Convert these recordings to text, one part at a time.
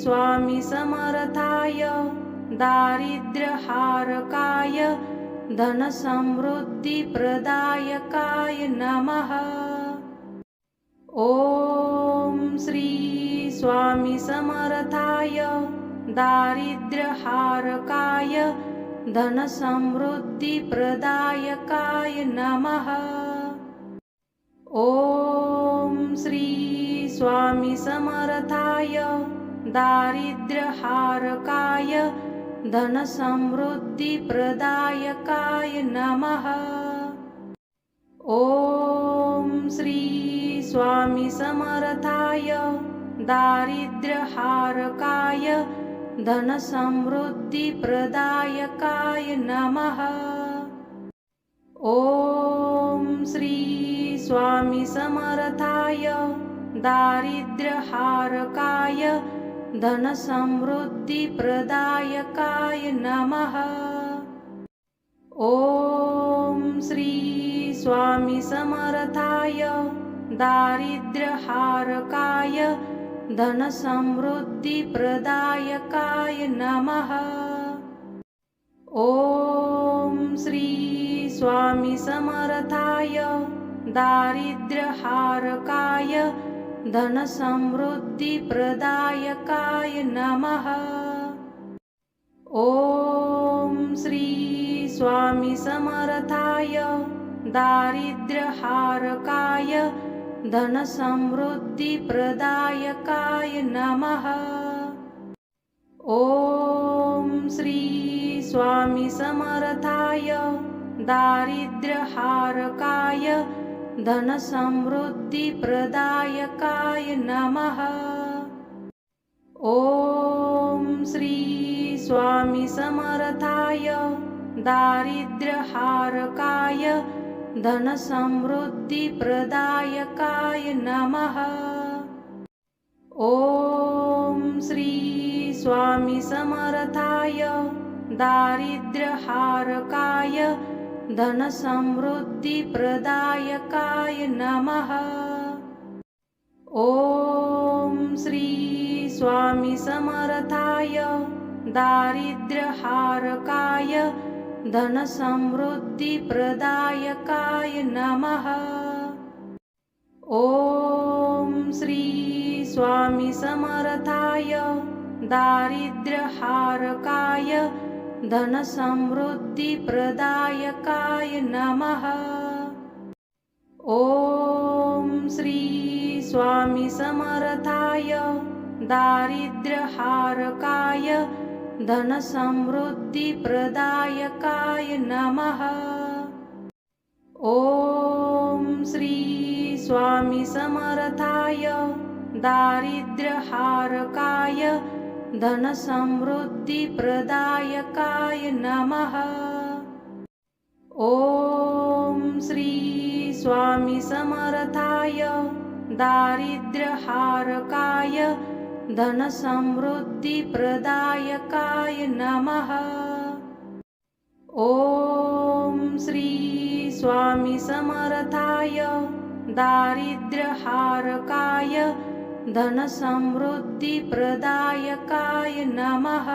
स्वामी समर्थाय दारिद्र्यहारकाय धनसमृद्धिप्रदायकाय नमः। ॐ श्री स्वामी समर्थाय दारिद्र्यहारकाय धनसमृद्धिप्रदायकाय नमः। ॐ श्री स्वामी समर्थाय दारिद्र्यहारकाय धनसमृद्धिप्रदायकाय नमः। ॐ श्री स्वामी समर्थाय दारिद्र्यहारकाय धनसमृद्धिप्रदायकाय नमः। ॐ श्री स्वामी समर्थाय दारिद्र्यहारकाय धनसमृद्धिप्रदायकाय नमः। ॐ श्री स्वामी समर्थाय दारिद्र्यहारकाय धनसमृद्धिप्रदायकाय नमः। ॐ श्री स्वामी समर्थाय दारिद्र्यहारकाय धनसमृद्धिप्रदायकाय नमः। ॐ श्री स्वामी समर्थाय दारिद्र्यहारकाय धनसमृद्धिप्रदायकाय नमः। ॐ श्री स्वामी समर्थाय दारिद्र्यहारकाय धनसमृद्धिप्रदायकाय नमः। ॐ श्री स्वामी समर्थाय दारिद्र्यहारकाय धनसमृद्धिप्रदायकाय नमः। ॐ श्री स्वामी समर्थाय दारिद्र्यहारकाय धनसमृद्धिप्रदायकाय नमः। ॐ श्री स्वामी समर्थाय दारिद्र्यहारकाय धनसमृद्धिप्रदायकाय नमः। ॐ श्री स्वामी समर्थाय दारिद्र्यहारकाय धनसमृद्धिप्रदायकाय नमः। ॐ श्री स्वामी समर्थाय दारिद्र्यहारकाय धनसमृद्धिप्रदायकाय नमः। ॐ श्री स्वामी समर्थाय दारिद्र्यहारकाय धनसमृद्धिप्रदायकाय नमः। ॐ श्री स्वामी समर्थाय दारिद्र्यहारकाय धनसमृद्धिप्रदायकाय नमः। ॐ श्री स्वामी समर्थाय दारिद्र्यहारकाय धनसमृद्धिप्रदायकाय नमः।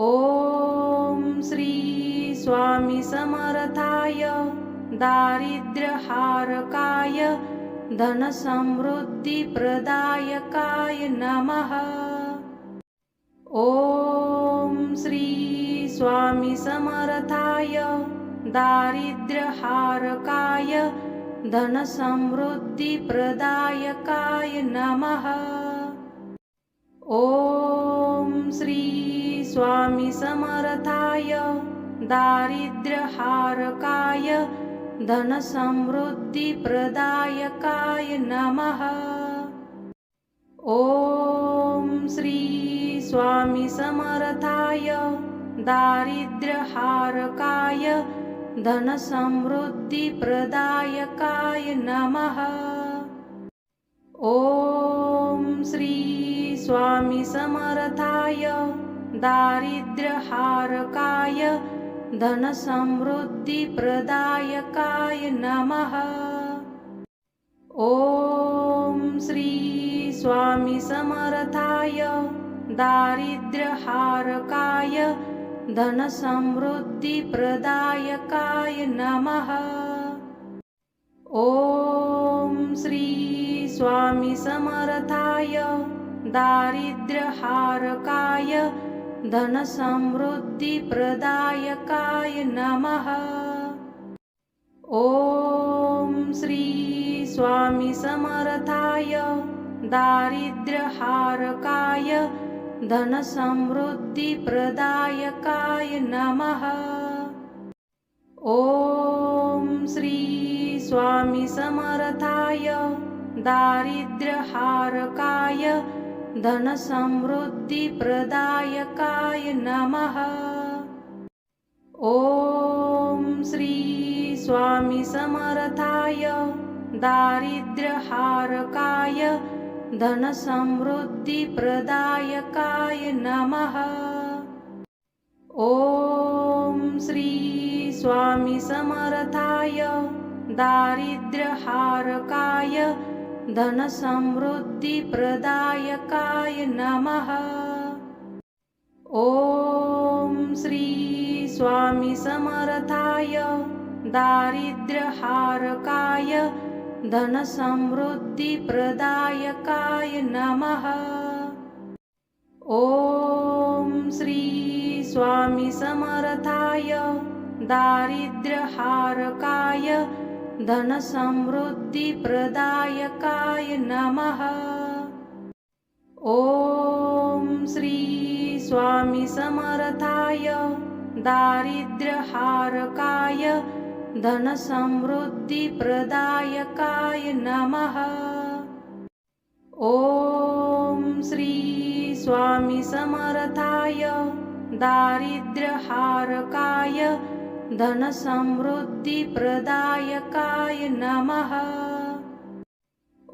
ॐ श्री स्वामी समर्थाय दारिद्र्यहारकाय धनसमृद्धिप्रदायकाय नमः। ॐ श्री स्वामी समर्थाय दारिद्र्यहारकाय धनसमृद्धिप्रदायकाय नमः। ॐ श्री स्वामी समर्थाय दारिद्र्यहारकाय धनसमृद्धिप्रदायकाय नमः। ॐ श्री स्वामी समर्थाय दारिद्र्यहारकाय धनसमृद्धिप्रदायकाय नमः। ॐ श्री स्वामी समर्थाय दारिद्र्यहारकाय धनसमृद्धिप्रदायकाय नमः। ॐ श्री स्वामी समर्थाय समर्थाय दारिद्र्यहारकाय धनसमृद्धिप्रदायकाय नमः। ॐ श्री स्वामी समर्थाय दारिद्र्यहारकाय धनसमृद्धिप्रदायकाय नमः। ॐ श्री स्वामी समर्थाय दारिद्र्यहारकाय धनसमृद्धिप्रदायकाय नमः। ॐ श्री स्वामी समर्थाय दारिद्र्यहारकाय धनसमृद्धिप्रदायकाय नमः। ॐ श्री स्वामी समर्थाय दारिद्र्यहारकाय धनसमृद्धिप्रदायकाय नमः। ॐ श्री स्वामी समर्थाय दारिद्र्यहारकाय धनसमृद्धिप्रदायकाय नमः। ॐ श्री स्वामी समर्थाय दारिद्र्यहारकाय धनसमृद्धिप्रदायकाय नमः। ॐ श्री स्वामी समर्थाय दारिद्र्यहारकाय धनसमृद्धिप्रदायकाय नमः। ॐ श्री स्वामी समर्थाय दारिद्र्यहारकाय धनसमृद्धिप्रदायकाय नमः। ॐ श्री स्वामी समर्थाय दारिद्र्यहारकाय धनसमृद्धिप्रदायकाय नमः।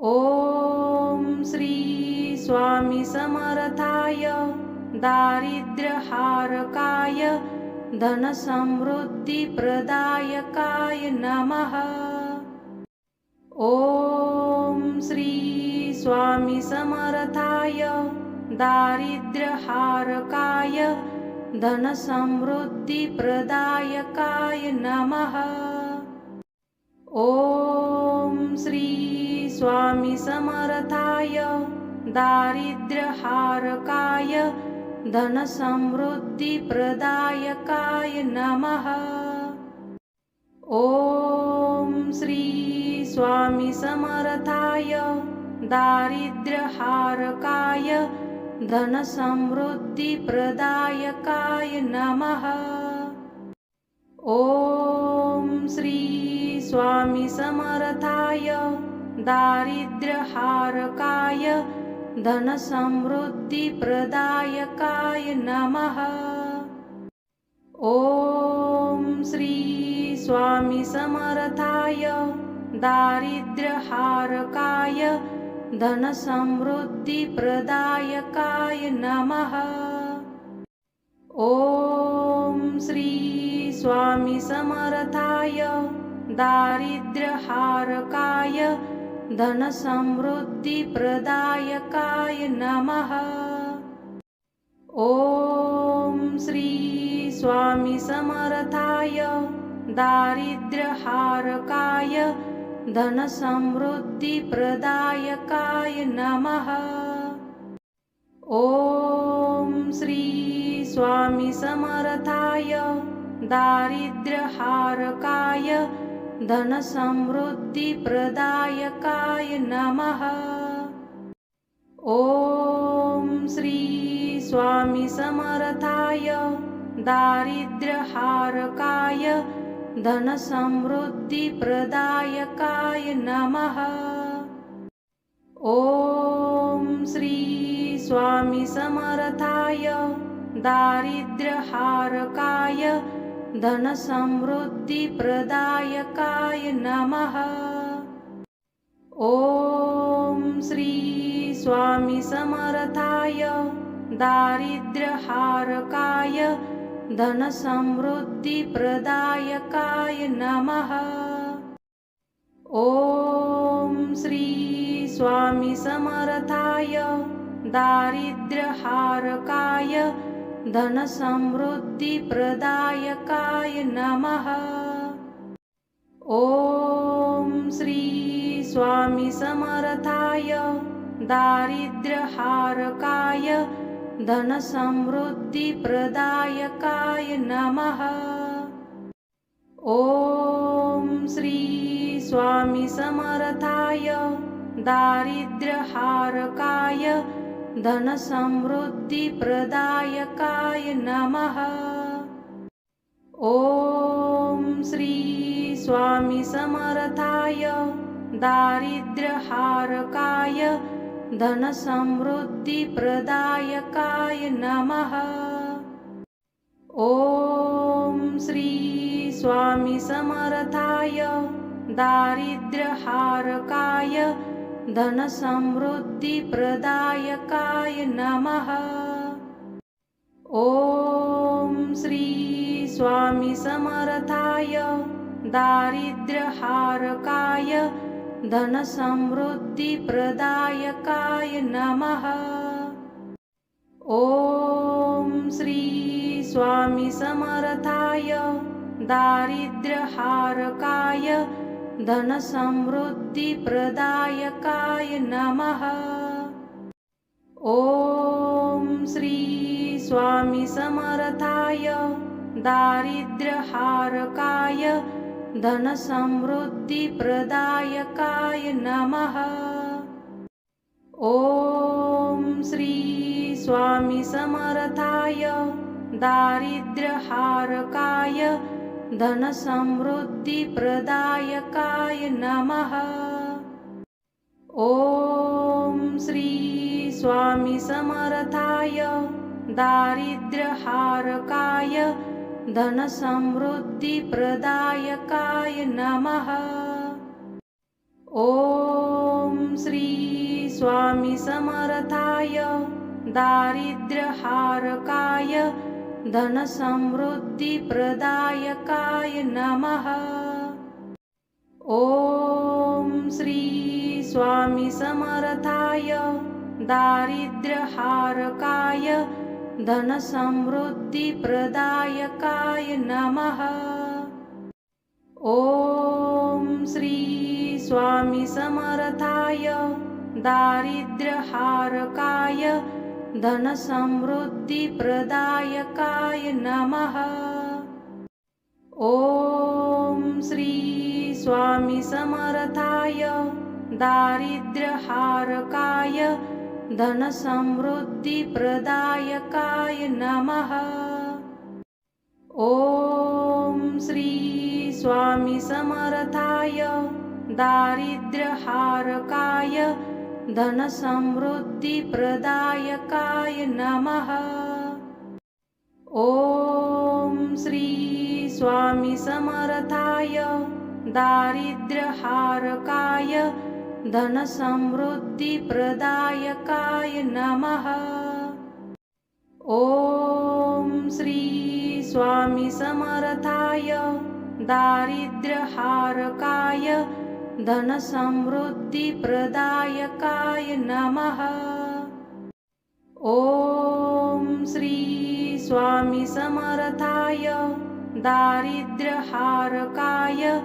ॐ श्री स्वामी समर्थाय दारिद्र्यहारकाय धनसमृद्धिप्रदायकाय नमः। ॐ श्री स्वामी समर्थाय दारिद्र्यहारकाय धनसमृद्धिप्रदायकाय नमः। ॐ श्री स्वामी समर्थाय दारिद्र्यहारकाय धनसमृद्धिप्रदायकाय नमः। ॐ श्री स्वामी समर्थाय दारिद्र्यहारकाय धनसमृद्धिप्रदायकाय नमः। ॐ श्री स्वामी समर्थाय दारिद्र्यहारकाय धनसमृद्धिप्रदायकाय नमः। ॐ श्री स्वामी समर्थाय दारिद्र्यहारकाय धनसमृद्धिप्रदायकाय नमः। ॐ श्री स्वामी समर्थाय दारिद्र्यहारकाय धनसमृद्धिप्रदायकाय नमः। ॐ श्री स्वामी समर्थाय दारिद्र्यहारकाय धनसमृद्धिप्रदायकाय नमः। ॐ श्री स्वामी समर्थाय दारिद्र्यहारकाय धनसमृद्धिप्रदायकाय नमः। ॐ श्री स्वामी समर्थाय दारिद्र्यहारकाय धनसमृद्धिप्रदायकाय नमः। ॐ श्री स्वामी समर्थाय दारिद्र्यहारकाय धनसमृद्धिप्रदायकाय नमः। ॐ श्री स्वामी समर्थाय दारिद्र्यहारकाय धनसमृद्धिप्रदायकाय नमः। ॐ श्री स्वामी समर्थाय दारिद्र्यहारकाय धनसमृद्धिप्रदायकाय नमः। ॐ श्री स्वामी समर्थाय दारिद्र्यहारकाय धनसमृद्धिप्रदायकाय नमः। ॐ श्री स्वामी समर्थाय दारिद्र्यहारकाय धनसमृद्धिप्रदायकाय नमः। ॐ श्री स्वामी समर्थाय दारिद्र्यहारकाय धनसमृद्धिप्रदायकाय नमः। ॐ श्री स्वामी समर्थाय दारिद्र्यहारकाय धनसमृद्धिप्रदायकाय नमः। ॐ श्री स्वामी समर्थाय दारिद्र्यहारकाय धनसमृद्धिप्रदायकाय नमः। ॐ श्री स्वामी समर्थाय दारिद्र्यहारकाय धनसमृद्धिप्रदायकाय नमः। ॐ श्री स्वामी समर्थाय दारिद्र्यहारकाय धनसमृद्धिप्रदायकाय नमः। ॐ श्री स्वामी समर्थाय दारिद्र्यहारकाय धनसमृद्धिप्रदायकाय नमः। ॐ श्री स्वामी समर्थाय दारिद्र्यहारकाय धनसमृद्धिप्रदायकाय नमः। ॐ श्री स्वामी समर्थाय दारिद्र्यहारकाय धनसमृद्धिप्रदायकाय नमः। ॐ श्री स्वामी समर्थाय दारिद्र्यहारकाय धनसमृद्धिप्रदायकाय नमः। ॐ श्री स्वामी समर्थाय दारिद्र्यहारकाय धनसमृद्धिप्रदायकाय नमः। ॐ श्री स्वामी समर्थाय दारिद्र्यहारकाय धनसमृद्धिप्रदायकाय नमः। ॐ श्री स्वामी समर्थाय दारिद्र्यहारकाय धनसमृद्धिप्रदायकाय नमः। ॐ श्री स्वामी समर्थाय दारिद्र्यहारकाय धनसमृद्धिप्रदायकाय नमः। ॐ श्री स्वामी समर्थाय दारिद्र्यहारकाय धनसमृद्धिप्रदायकाय नमः। ॐ श्री स्वामी समर्थाय दारिद्र्यहारकाय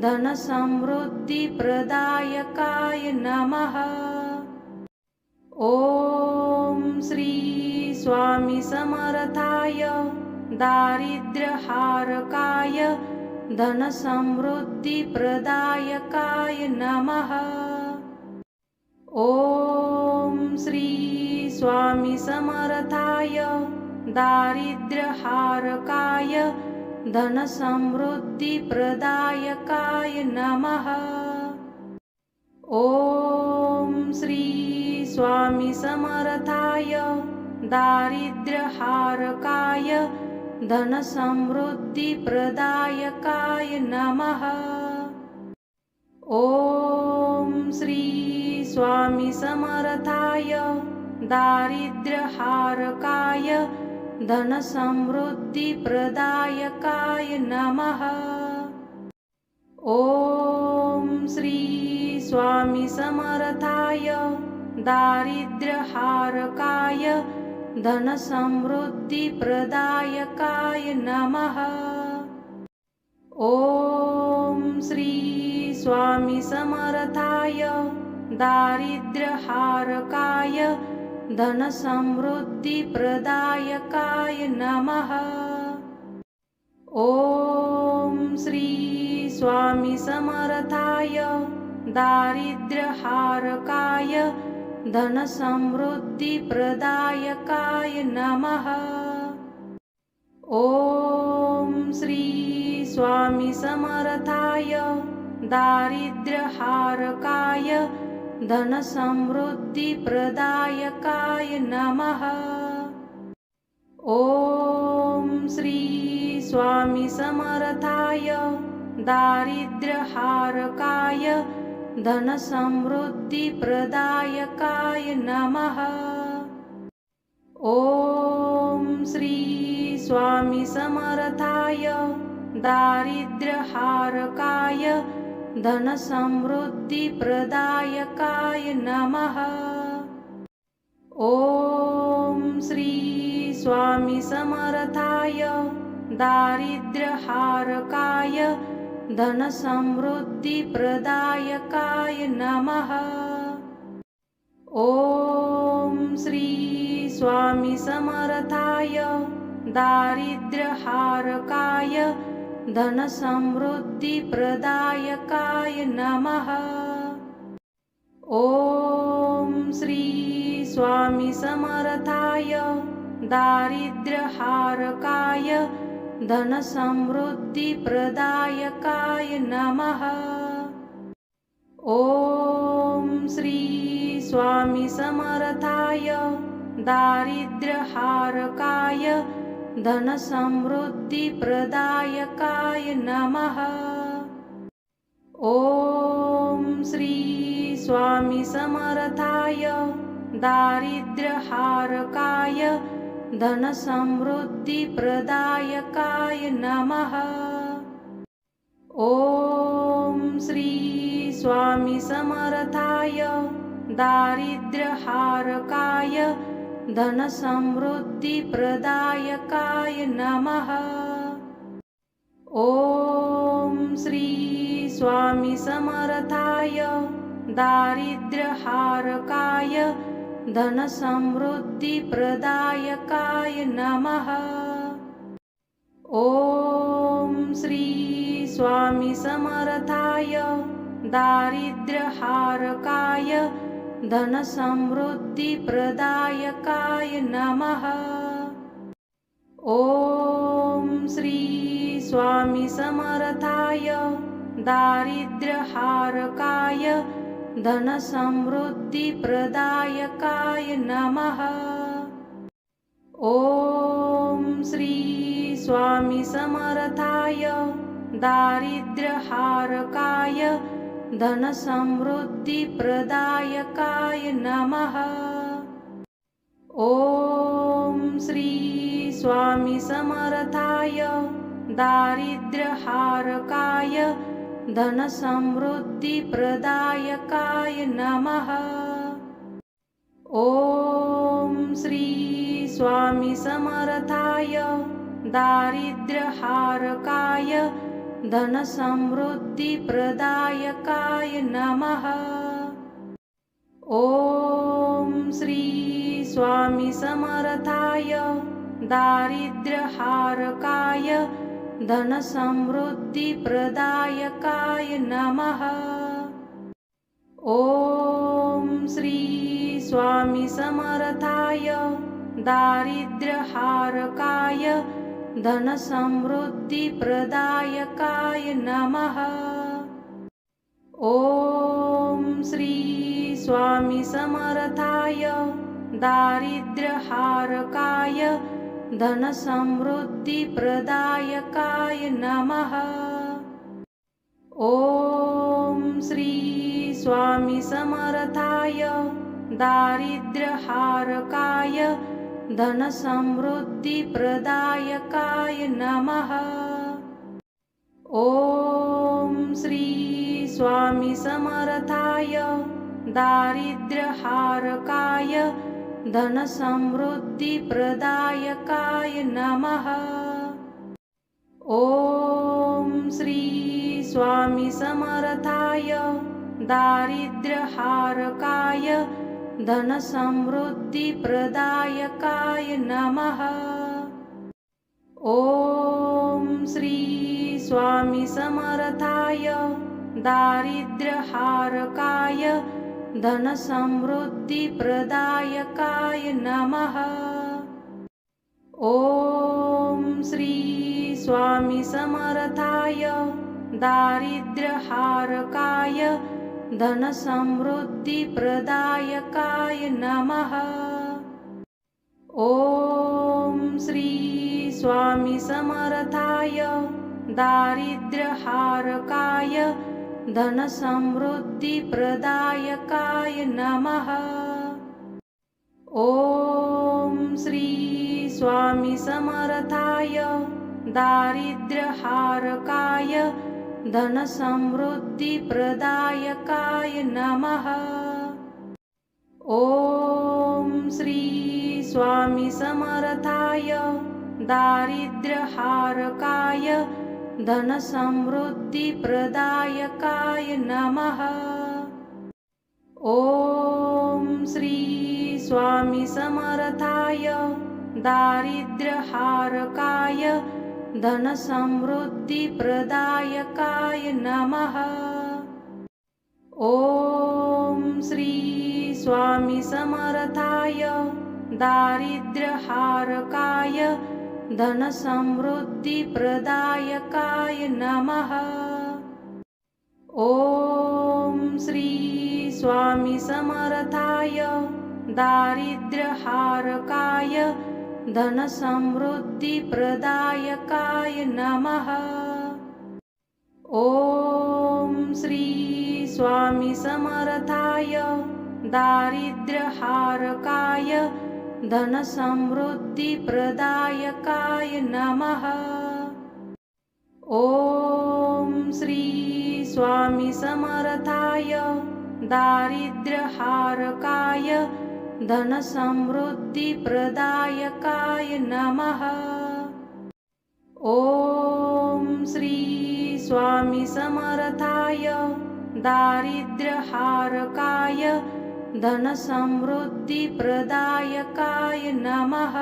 धनसमृद्धिप्रदायकाय नमः। ॐ श्री स्वामी समर्थाय दारिद्र्यहारकाय धनसमृद्धिप्रदायकाय नमः। ॐ श्री स्वामी समर्थाय दारिद्र्यहारकाय धनसमृद्धिप्रदायकाय नमः। ॐ श्री स्वामी समर्थाय दारिद्र्यहारकाय धनसमृद्धिप्रदायकाय नमः। ॐ श्री स्वामी समर्थाय दारिद्र्यहारकाय धनसमृद्धिप्रदायकाय नमः। ॐ श्री स्वामी समर्थाय दारिद्र्यहारकाय धनसमृद्धिप्रदायकाय नमः। ॐ श्री स्वामी समर्थाय दारिद्र्यहारकाय धनसमृद्धिप्रदायकाय नमः। ॐ श्री स्वामी समर्थाय दारिद्र्यहारकाय धनसमृद्धिप्रदायकाय नमः। ॐ श्री स्वामी समर्थाय दारिद्र्यहारकाय धनसमृद्धिप्रदायकाय नमः। ॐ श्री स्वामी समर्थाय दारिद्र्यहारकाय धनसमृद्धिप्रदायकाय नमः। ॐ श्री स्वामी समर्थाय दारिद्र्यहारकाय धनसमृद्धिप्रदायकाय नमः। ॐ श्री स्वामी समर्थाय दारिद्र्यहारकाय धनसमृद्धिप्रदायकाय नमः। ॐ श्री स्वामी समर्थाय दारिद्र्यहारकाय धनसमृद्धिप्रदायकाय नमः। ॐ श्री स्वामी समर्थाय दारिद्र्यहारकाय धनसमृद्धिप्रदायकाय नमः। ॐ श्री स्वामी समर्थाय दारिद्र्यहारकाय धनसमृद्धिप्रदायकाय नमः। ॐ श्री स्वामी समर्थाय दारिद्र्यहारकाय धनसमृद्धिप्रदायकाय नमः। ॐ श्री स्वामी समर्थाय दारिद्र्यहारकाय धनसमृद्धिप्रदायकाय नमः। ॐ श्री स्वामी समर्थाय दारिद्र्यहारकाय धनसमृद्धिप्रदायकाय नमः। ॐ श्री स्वामी समर्थाय दारिद्र्यहारकाय धनसमृद्धिप्रदायकाय नमः। ॐ श्री स्वामी समर्थाय दारिद्र्यहारकाय धनसमृद्धिप्रदायकाय नमः। ॐ श्री स्वामी समर्थाय दारिद्र्यहारकाय धनसमृद्धिप्रदायकाय नमः। ॐ श्री स्वामी समर्थाय दारिद्र्यहारकाय धनसमृद्धिप्रदायकाय नमः। ॐ श्री स्वामी समर्थाय दारिद्र्यहारकाय धनसमृद्धिप्रदायकाय नमः। ॐ श्री स्वामी समर्थाय दारिद्र्यहारकाय धनसमृद्धिप्रदायकाय नमः। ॐ श्री स्वामी समर्थाय दारिद्र्यहारकाय धनसमृद्धिप्रदायकाय नमः। ॐ श्री स्वामी समर्थाय दारिद्र्यहारकाय धनसमृद्धिप्रदायकाय नमः। ॐ श्री स्वामी समर्थाय दारिद्र्यहारकाय धनसमृद्धिप्रदायकाय नमः। ॐ श्री स्वामी समर्थाय दारिद्र्यहारकाय धनसमृद्धिप्रदायकाय नमः। ॐ श्री स्वामी समर्थाय दारिद्र्यहारकाय धनसमृद्धिप्रदायकाय नमः। ॐ श्री स्वामी समर्थाय दारिद्र्यहारकाय धनसमृद्धिप्रदायकाय नमः। ॐ श्री स्वामी समर्थाय दारिद्र्यहारकाय धनसमृद्धिप्रदायकाय नमः। ॐ श्री स्वामी समर्थाय दारिद्र्यहारकाय धनसमृद्धिप्रदायकाय नमः। ॐ श्री स्वामी समर्थाय दारिद्र्यहारकाय धनसमृद्धिप्रदायकाय नमः। ॐ श्री स्वामी समर्थाय दारिद्र्यहारकाय धनसमृद्धिप्रदायकाय नमः। ॐ श्री स्वामी समर्थाय दारिद्र्यहारकाय धनसमृद्धिप्रदायकाय नमः। ॐ श्री स्वामी समर्थाय दारिद्र्यहारकाय धनसमृद्धिप्रदायकाय नमः। ॐ श्री स्वामी समर्थाय दारिद्र्यहारकाय धनसमृद्धिप्रदायकाय नमः। ॐ श्री स्वामी समर्थाय दारिद्र्यहारकाय धनसमृद्धिप्रदायकाय नमः। ॐ श्री स्वामी समर्थाय दारिद्र्यहारकाय धनसमृद्धिप्रदायकाय नमः। ॐ श्री स्वामी समर्थाय दारिद्र्यहारकाय धनसमृद्धिप्रदायकाय नमः।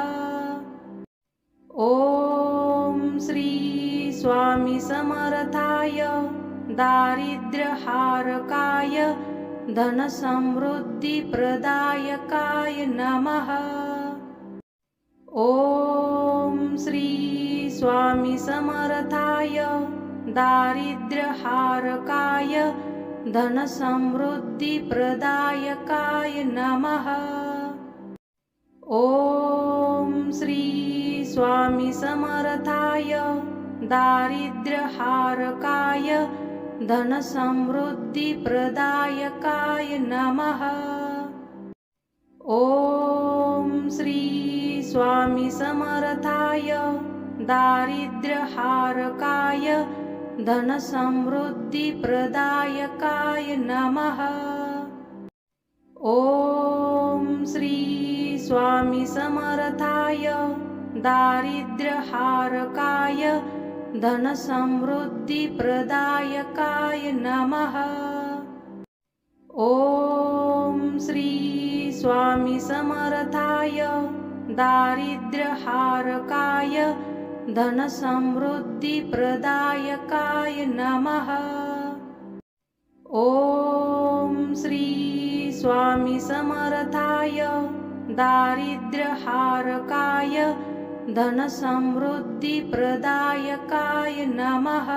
ॐ श्री स्वामी समर्थाय दारिद्र्यहारकाय धनसमृद्धिप्रदायकाय नमः। ॐ श्री स्वामी समर्थाय दारिद्र्यहारकाय धनसमृद्धिप्रदायकाय नमः। ॐ श्री स्वामी समर्थाय दारिद्र्यहारकाय धनसमृद्धिप्रदायकाय नमः। ॐ श्री स्वामी समर्थाय दारिद्र्यहारकाय धनसमृद्धिप्रदायकाय नमः। ॐ श्री स्वामी समर्थाय दारिद्र्यहारकाय धनसमृद्धिप्रदायकाय नमः। ॐ श्री स्वामी समर्थाय दारिद्र्यहारकाय धनसमृद्धिप्रदायकाय नमः। ॐ श्री स्वामी समर्थाय दारिद्र्यहारकाय धनसमृद्धिप्रदायकाय नमः।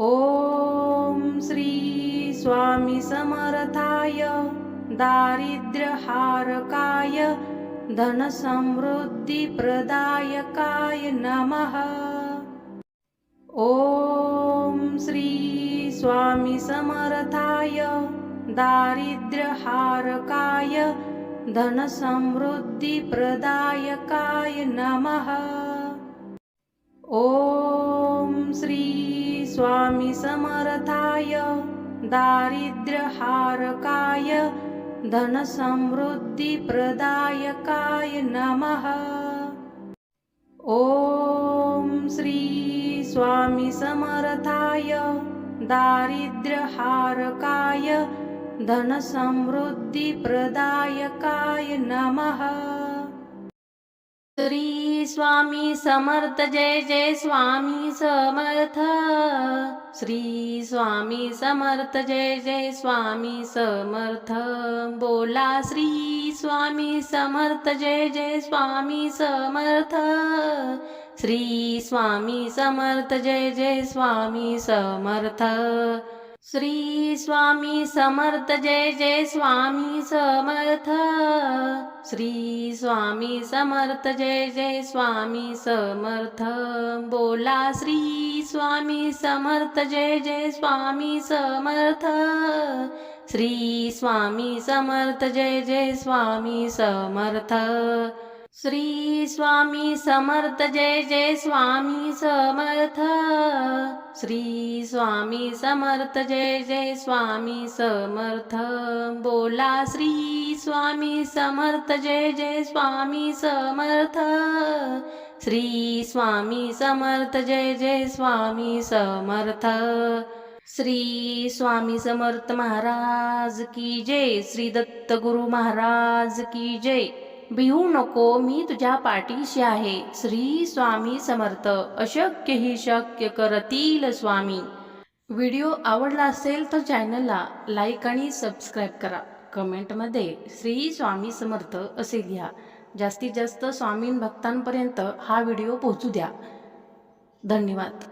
ॐ श्री स्वामी समर्थाय दारिद्र्यहारकाय धनसमृद्धिप्रदायकाय नमः। ॐ श्री स्वामी समर्थाय दारिद्र्यहारकाय धनसमृद्धिप्रदायकाय नमः। ॐ श्री स्वामी समर्थाय दारिद्र्यहारकाय धनसमृद्धिप्रदायकाय नमः। ॐ श्री स्वामी समर्थाय दारिद्र्यहारकाय धनसमृद्धिप्रदायकाय नमः। श्री स्वामी समर्थ जय जय स्वामी समर्थ. श्री स्वामी समर्थ जय जय स्वामी समर्थ. बोला श्री स्वामी समर्थ जय जय स्वामी समर्थ. श्री स्वामी समर्थ जय जय स्वामी समर्थ. श्री स्वामी समर्थ जय जय स्वामी समर्थ. श्री स्वामी समर्थ जय जय स्वामी समर्थ. बोला श्री स्वामी समर्थ जय जय स्वामी समर्थ. श्री स्वामी समर्थ जय जय स्वामी समर्थ. श्री स्वामी समर्थ जय जय स्वामी समर्थ. श्री स्वामी समर्थ जय जय स्वामी समर्थ. बोला श्री स्वामी समर्थ जय जय स्वामी समर्थ. श्री स्वामी समर्थ जय जय स्वामी समर्थ. श्री स्वामी समर्थ महाराज की जय. श्री दत्त गुरु महाराज की जय. भिवू नको मी तुझ्या पाठीशी आहे. श्री स्वामी समर्थ. अशक्य ही शक्य करतील स्वामी. व्हिडिओ आवडला असेल तर चॅनलला लाईक आणि सबस्क्राईब करा. कमेंटमध्ये श्री स्वामी समर्थ असे लिहा. जास्तीत जास्त स्वामीन भक्तांपर्यंत हा व्हिडिओ पोहोचू द्या. धन्यवाद.